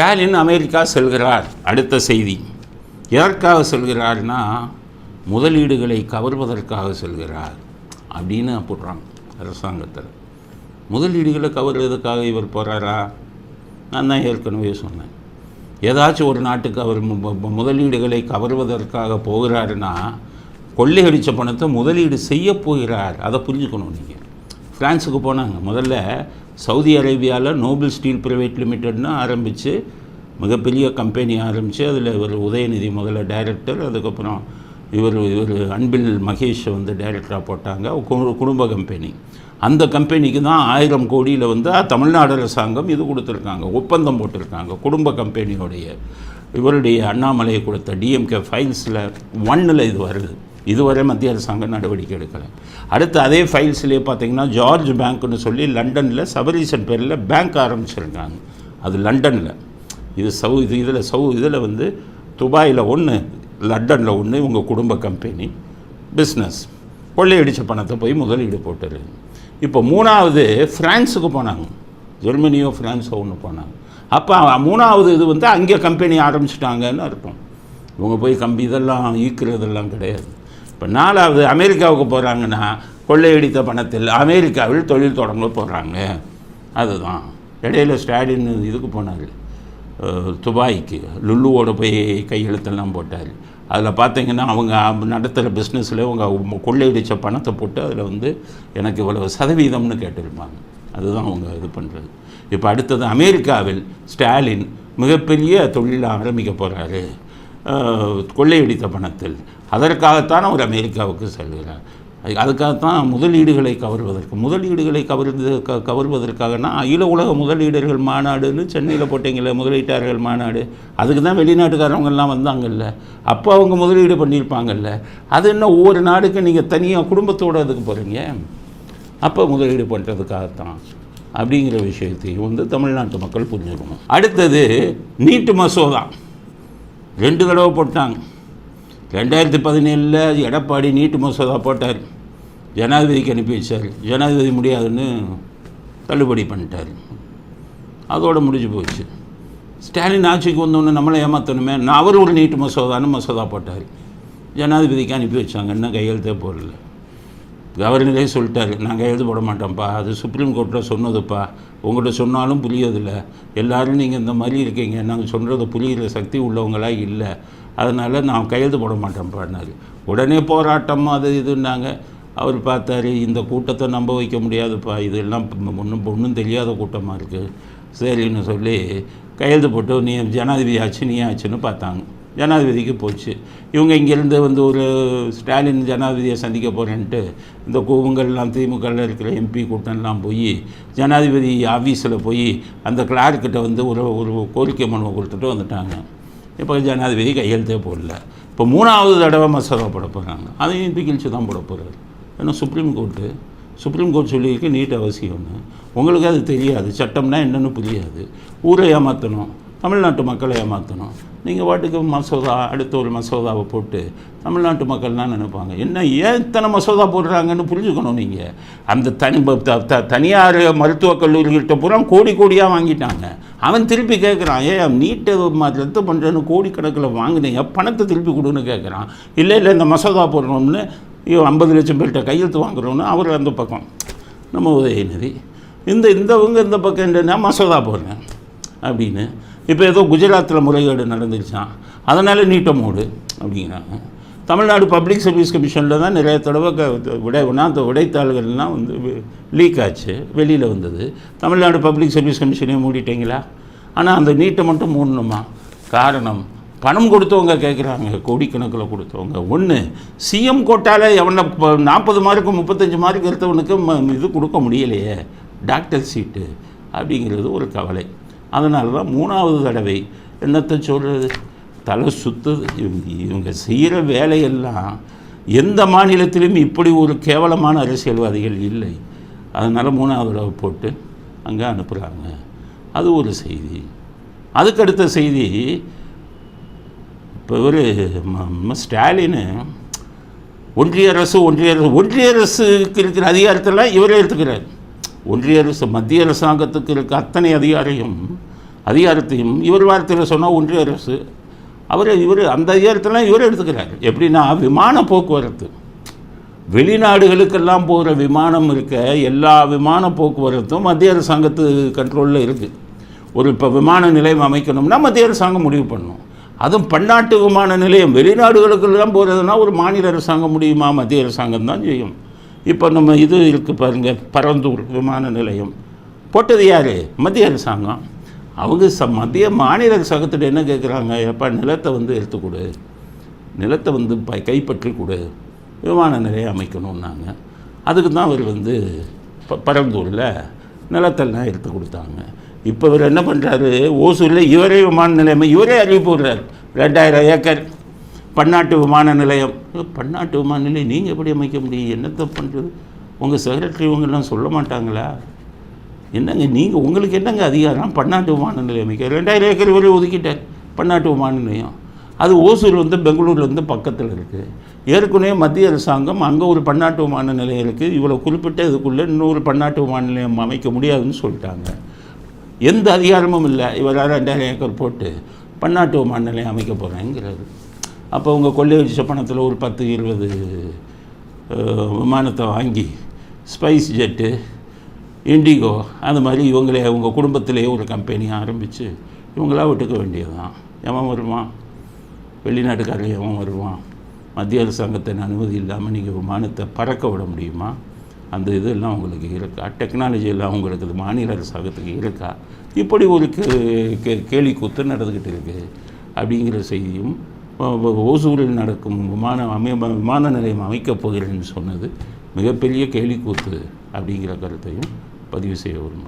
Stalin America செல்கிறார் அடுத்த செய்தி. எதற்காக செல்கிறார்னா முதலீடுகளை கவர்வதற்காக செல்கிறார் அப்படின்னு போடுறாங்க அரசாங்கத்தில். முதலீடுகளை கவர்வதற்காக இவர் போகிறாரா நான் தான் ஏற்கனவே சொன்னேன். ஏதாச்சும் ஒரு நாட்டுக்கு அவர் முதலீடுகளை கவர்வதற்காக போகிறாருன்னா கொள்ளையடித்த பணத்தை முதலீடு செய்ய போகிறார். அதை புரிஞ்சுக்கணும் நீங்கள் ஃப்ரான்ஸுக்கு போனாங்க. முதல்ல சவுதி அரேபியாவில் நோபல் ஸ்டீல் பிரைவேட் லிமிடெட்னு ஆரம்பித்து மிகப்பெரிய கம்பெனி ஆரம்பித்து அதில் இவர் உதயநிதி முதல்ல டைரக்டர் அதுக்கப்புறம் இவர் இவர் அன்பில் மகேஷ் வந்து டைரக்டராக போட்டாங்க. கு- குடும்ப கம்பெனி. அந்த கம்பெனிக்கு தான் ஆயிரம் கோடியில் வந்து தமிழ்நாடு அரசாங்கம் இது கொடுத்துருக்காங்க. ஒப்பந்தம் போட்டிருக்காங்க. குடும்ப கம்பெனியோடைய இவருடைய அண்ணாமலையை கொடுத்த டிஎம்கே ஃபைல்ஸில் ஒன்னில் இது வருது. இதுவரை மத்திய அரசாங்கம் நடவடிக்கை எடுக்கலை. அடுத்து அதே ஃபைல்ஸ்லேயே பார்த்தீங்கன்னா ஜார்ஜ் பேங்க்னு சொல்லி லண்டனில் சபரீசன் பேரில் பேங்க் ஆரம்பிச்சிருக்காங்க. அது லண்டனில். இது சவு இது இதில் சவு இதில் வந்து துபாயில் ஒன்று லண்டனில் ஒன்று உங்கள் குடும்ப கம்பெனி பிஸ்னஸ் கொள்ளையடித்த பணத்தை போய் முதலீடு போட்டுரு இப்போ மூணாவது ஃப்ரான்ஸுக்கு போனாங்க. ஜெர்மனியோ ஃப்ரான்ஸோ ஒன்று போனாங்க. அப்போ மூணாவது இது வந்து அங்கே கம்பெனி ஆரம்பிச்சிட்டாங்கன்னு அர்த்தம். இவங்க போய் கம்பி இதெல்லாம் ஈக்கிறதெல்லாம் கிடையாது. இப்போ நாலாவது அமெரிக்காவுக்கு போகிறாங்கன்னா கொள்ளையடித்த பணத்தில் அமெரிக்காவில் தொழில் தொடங்க போகிறாங்க அதுதான். இடையில ஸ்டாலின் இதுக்கு போனார். துபாய்க்கு. லுல்லுவோட போய் கையெழுத்தெல்லாம் போட்டார். அதில் பார்த்தீங்கன்னா அவங்க நடத்துகிற பிஸ்னஸில் அவங்க கொள்ளையடித்த பணத்தை போட்டு அதில் வந்து எனக்கு இவ்வளவு சதவீதம்னு கேட்டிருப்பாங்க. அதுதான் அவங்க இது பண்ணுறது இப்போ அடுத்தது அமெரிக்காவில் ஸ்டாலின் மிகப்பெரிய தொழில் ஆரம்பிக்க போகிறாரு கொள்ளையடித்த பணத்தில். அதற்காகத்தான் அவர் அமெரிக்காவுக்கு செல்கிறார். அதுக்காகத்தான் முதலீடுகளை கவர்வதற்கு முதலீடுகளை கவர்ந்து க கவர்வதற்காகனா அகில உலக முதலீடர்கள் மாநாடுன்னு சென்னையில் போட்டிங்களே முதலீட்டாளர்கள் மாநாடு. அதுக்கு தான் வெளிநாட்டுக்காரவங்கெல்லாம் வந்தாங்கல்ல. அப்போ அவங்க முதலீடு பண்ணியிருப்பாங்கல்ல. அது என்ன ஒவ்வொரு நாடுக்கு நீங்கள் தனியாக குடும்பத்தோடு அதுக்கு போகிறீங்க அப்போ முதலீடு பண்ணுறதுக்காகத்தான் அப்படிங்கிற விஷயத்தையும் வந்து தமிழ்நாட்டு மக்கள் புரிஞ்சுக்கணும். அடுத்தது நீட்டு மசோதா. ரெண்டு தடவை போட்டாங்க. ரெண்டாயிரத்தி பதினேழில் எடப்பாடி நீட்டு மசோதா போட்டார். ஜனாதிபதிக்கு அனுப்பி வச்சார். ஜனாதிபதி முடியாதுன்னு தள்ளுபடி பண்ணிட்டார். அதோடு முடிஞ்சு போச்சு. ஸ்டாலின் ஆட்சிக்கு வந்தோடனே நம்மளை ஏமாற்றணுமே நான் அவர் ஒரு நீட்டு மசோதான்னு மசோதா போட்டார். ஜனாதிபதிக்கு அனுப்பி வச்சாங்க. இன்னும் கையெழுத்தே போடல. கவர்னரே சொல்லிட்டாரு. நாங்கள் எழுத போட மாட்டோம்ப்பா. அது சுப்ரீம் கோர்ட்டில் சொன்னதுப்பா. உங்கள்கிட்ட சொன்னாலும் புரியதில்லை எல்லோரும் நீங்கள் இந்த மாதிரி இருக்கீங்க. நாங்கள் சொல்கிறது புரிகிற சக்தி உள்ளவங்களா இல்லை. அதனால் நான் கையெழுத்து போட மாட்டேன்ப்பான்னாரு உடனே போராட்டம் அது இதுன்னாங்க. அவர் பார்த்தாரு இந்த கூட்டத்தை நம்ப வைக்க முடியாதுப்பா. இதெல்லாம் ஒன்றும் ஒன்றும் தெரியாத கூட்டமாக இருக்குது சரின்னு சொல்லி கையெழுத்து போட்டு நீ ஜனாதிபதி ஆச்சு நீ ஆச்சுன்னு பார்த்தாங்க. ஜனாதிபதிக்கு போச்சு. இவங்க இங்கேருந்து வந்து ஒரு ஸ்டாலின் ஜனாதிபதியை சந்திக்க போகிறேன்ட்டு இந்த கூவங்கள்லாம் திமுகவில் இருக்கிற எம்பி கூட்டம்லாம் போய் ஜனாதிபதி ஆஃபீஸில் போய் அந்த கிளார்க்கிட்ட வந்து ஒரு ஒரு கோரிக்கை மனுவை கொடுத்துட்டு வந்துட்டாங்க. இப்போ ஜனாதிபதி கையெழுத்தே போடல. இப்போ மூணாவது தடவை மசோதா போட போகிறாங்க அதையும் பிகிழ்ச்சி தான் போட போகிறாரு ஏன்னா சுப்ரீம் கோர்ட்டு சுப்ரீம் கோர்ட் சொல்லியிருக்கு நீட் அவசியம்னு. உங்களுக்கு அது தெரியாது. சட்டம்னா என்னென்னு புரியாது. ஊரை ஏமாற்றணும் தமிழ்நாட்டு மக்களை ஏமாற்றணும் நீங்கள் பாட்டுக்கு மசோதா அடுத்த ஒரு மசோதாவை போட்டு தமிழ்நாட்டு மக்கள்லாம் நினைப்பாங்க? என்ன ஏன் இத்தனை மசோதா போடுறாங்கன்னு புரிஞ்சுக்கணும் நீங்கள் அந்த தனி த- தனியார் மருத்துவக் கல்லூரிகிட்ட பூரா கோடி கோடியாக வாங்கிட்டாங்க. அவன் திருப்பி கேட்குறான் ஏன் நீட்டை ரத்து பண்ணுறேன்னு கோடிக்கணக்கில் வாங்கினீங்க பணத்தை திருப்பி கொடுன்னு கேட்குறான் இல்லை இல்லை இந்த மசோதா போடணும்னு ஐயோ ஐம்பது லட்சம் பேர்கிட்ட கையெழுத்து வாங்குறோன்னு அவர் அந்த பக்கம். நம்ம உதயநிதி இந்த இந்தவங்க இந்த பக்கம் என்னன்னா மசோதா போடுறேன். அப்படின்னு இப்போ ஏதோ குஜராத்தில் முறைகேடு நடந்துருச்சான் அதனால் நீட்ட மூடு அப்படிங்கிறாங்க. தமிழ்நாடு பப்ளிக் சர்வீஸ் கமிஷனில் தான் நிறைய தடவை க விடை அந்த விடைத்தாள்கள்லாம் வந்து லீக் ஆச்சு வெளியில் வந்தது. தமிழ்நாடு பப்ளிக் சர்வீஸ் கமிஷனையும் மூடிட்டீங்களா? ஆனால் அந்த நீட்டை மட்டும் மூடணுமா? காரணம் பணம் கொடுத்தவங்க கேட்குறாங்க கோடிக்கணக்கில் கொடுத்தவங்க. ஒன்று சிஎம் கோட்டால் எவனை நாற்பது மார்க்கு முப்பத்தஞ்சு மார்க் எடுத்தவனுக்கு ம- இது கொடுக்க முடியலையே. டாக்டர் சீட்டு அப்படிங்கிறது ஒரு கவலை. அதனால தான் மூணாவது தடவை என்னத்தை சொல்கிறது தலை சுத்துது. இவங்க இவங்க செய்கிற வேலையெல்லாம் எந்த மாநிலத்திலும் இப்படி ஒரு கேவலமான அரசியல்வாதிகள் இல்லை. அதனால் மூணாவது தடவை போட்டு அங்கே அனுப்புகிறாங்க அது ஒரு செய்தி. அதுக்கடுத்த செய்தி இப்போ ஒரு ஸ்டாலின் ஒன்றிய அரசு ஒன்றிய அரசு ஒன்றிய அரசுக்கு இருக்கிற அதிகாரத்தெல்லாம் இவரே எடுத்துக்கிறார். ஒன்றிய அரசு மத்திய அரசாங்கத்துக்கு இருக்க அத்தனை அதிகாரையும் அதிகாரத்தையும் இவர் வார்த்தையில் சொன்னால் ஒன்றிய அரசு. அவர் இவர் அந்த அதிகாரத்தெல்லாம் இவர் எடுத்துக்கிறார். எப்படின்னா விமான போக்குவரத்து. வெளிநாடுகளுக்கெல்லாம் போகிற விமானம் இருக்க எல்லா விமான போக்குவரத்தும் மத்திய அரசாங்கத்து கண்ட்ரோலில் இருக்குது ஒரு இப்போ விமான நிலையம் அமைக்கணும்னா மத்திய அரசாங்கம் முடிவு பண்ணும். அதுவும் பன்னாட்டு விமான நிலையம் வெளிநாடுகளுக்கெல்லாம் போகிறதுனா ஒரு மாநில அரசாங்கம் முடியுமா? மத்திய அரசாங்கம் தான் செய்யும். இப்போ நம்ம இது இருக்குது பாருங்கள் பரந்தூர் விமான நிலையம். போட்டது யார்? மத்திய அரசாங்கம். அவங்க ச மத்திய மாநில அரசாங்கத்தில் என்ன கேட்குறாங்க எப்போ நிலத்தை வந்து எடுத்து கொடு. நிலத்தை வந்து ப கைப்பற்றி கொடு. விமான நிலையம் அமைக்கணும்னாங்க. அதுக்கு தான் அவர் வந்து ப பரந்தூரில் நிலத்தெல்லாம் எடுத்து கொடுத்தாங்க. இப்போ இவர் என்ன பண்ணுறாரு ஓசூரில் இவரே விமான நிலையம் இவரே அறிவிப்பு விடுறார் ரெண்டாயிரம் ஏக்கர். பன்னாட்டு விமான நிலையம். பன்னாட்டு விமான நிலையம் நீங்கள் எப்படி அமைக்க முடியும்? என்னத்தை பண்ணுறது உங்கள் செக்ரட்டரி இவங்கெல்லாம் சொல்ல மாட்டாங்களா? என்னங்க நீங்கள் உங்களுக்கு என்னங்க அதிகாரம்? பன்னாட்டு விமான நிலையம் அமைக்க. ரெண்டாயிரம் ஏக்கர் வரை ஒதுக்கிட்டார் பன்னாட்டு விமான நிலையம். அது ஓசூர் வந்து பெங்களூர்லேருந்து பக்கத்தில் இருக்குது ஏற்கனவே மத்திய அரசாங்கம் அங்கே ஒரு பன்னாட்டு விமான நிலையம் இருக்குது இவ்வளோ குறிப்பிட்ட இதுக்குள்ளே இன்னொரு பன்னாட்டு விமான நிலையம் அமைக்க முடியாதுன்னு சொல்லிட்டாங்க. எந்த அதிகாரமும் இல்லை. இவரால் ரெண்டாயிரம் ஏக்கர் போட்டு பன்னாட்டு விமான நிலையம் அமைக்க போகிறேங்கிறது அப்போ உங்கள் கொள்ளை வச்ச பணத்தில் ஒரு பத்து இருபது விமானத்தை வாங்கி ஸ்பைஸ் ஜெட்டு இண்டிகோ அந்த மாதிரி இவங்களே உங்கள் குடும்பத்திலேயே ஒரு கம்பெனி ஆரம்பித்து இவங்களா விட்டுக்க வேண்டியதுதான். எவன் வருவான்? வெளிநாட்டுக்காரர் எவன் வருவான்? மத்திய அரசாங்கத்தின் அனுமதி இல்லாமல் நீங்கள் விமானத்தை பறக்க விட முடியுமா? அந்த இதெல்லாம் உங்களுக்கு இருக்கா? டெக்னாலஜி எல்லாம் உங்களுக்கு இது மாநில அரசாங்கத்துக்கு இருக்கா? இப்படி ஒரு கே- கே- கேலி கூத்து நடந்துக்கிட்டு இருக்குது அப்படிங்கிற செய்தியும் ஓசூரில் நடக்கும் விமான அமை விமான நிலையம் அமைக்கப் போகிறேன்னு சொன்னது மிகப்பெரிய கேலிக்கூத்து அப்படிங்கிற கருத்தையும் பதிவு செய்ய விரும்புகிறேன்.